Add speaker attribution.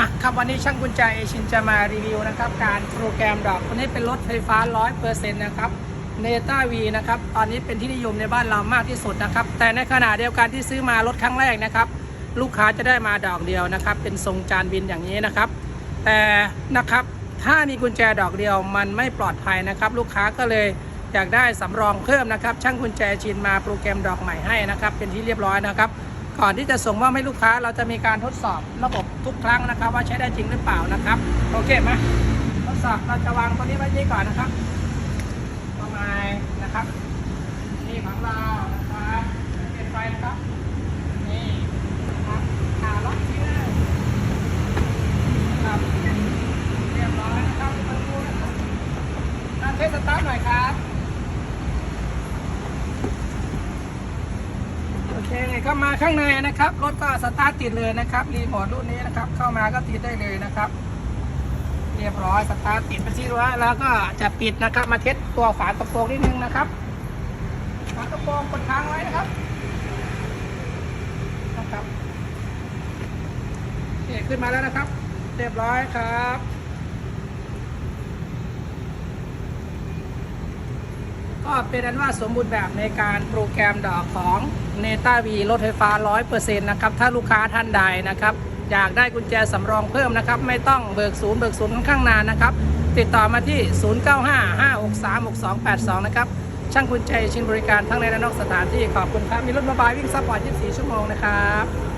Speaker 1: มาครับวันนี้ช่างกุญแจเอชินจะมารีวิวนะครับ การโปรแกรมดอกตัวนี้เป็นรถไฟฟ้า 100%นะครับเนต้าวีนะครับ ตอนนี้เป็นที่นิยมในบ้านเรามากที่สุดนะครับ แต่ในขณะเดียวกันที่ซื้อมารถครั้งแรกนะครับ ลูกค้าจะได้มาดอกเดียวนะครับ เป็นทรงจานบินอย่างนี้นะครับ แต่นะครับถ้ามีกุญแจดอกเดียวมันไม่ปลอดภัยนะครับ ลูกค้าก็เลยอยากได้สำรองเพิ่มนะครับ ช่างกุญแจชินมาโปรแกรมดอกใหม่ให้นะครับ เป็นที่เรียบร้อยนะครับ ก่อนที่จะส่งมอบให้ลูกค้า เราจะมีการทดสอบระบบทุกครั้งนะครับ ว่าใช้ได้จริงหรือเปล่านะครับ โอเคไหมทดสอบเราจะวางตัวนี้ไว้ที่ก่อนนะครับประมาณนะครับ นี่ของเรานะครับเป็นไฟนะครับนี่ครับอ่าล็อกที่เลยครับเรียบร้อยนะครับมาดูนะครับอ่าเทสตาร์ทหน่อยครับ โอ เคเข้ามาข้างในนะครับรถก็สตาร์ทติดเลยนะครับรีโมทรุ่นนี้นะครับ เข้ามาก็ติดได้เลยนะครับ เรียบร้อยสตาร์ทติดไปที่รัแล้วก็จะปิดนะครับ มาเทสตัวฝากระโปรงนิดนึงนะครับฝากระโปรงกดค้างไว้นะครับนะครับโอเคขึ้นมาแล้วนะครับ เรียบร้อยครับ ก็เป็นอันว่าสมบูรณ์แบบในการโปรแกรมดอกของ n e t a V รถไฟฟ้า 100%นะครับ ถ้าลูกค้าท่านใดนะครับ อยากได้กุญแจสำรองเพิ่มนะครับ ไม่ต้องเบิกศูนย์เบิกศูนย์ค่อนข้างนานนะครับ ติดต่อมาที่ 0955636282 นะครับ ช่างกุญแจชินบริการทั้งในและนอกสถานที่ขอบคุณครับ มีรถมาบายวิ่งซัพพอร์ต 24 ชั่วโมงนะครับ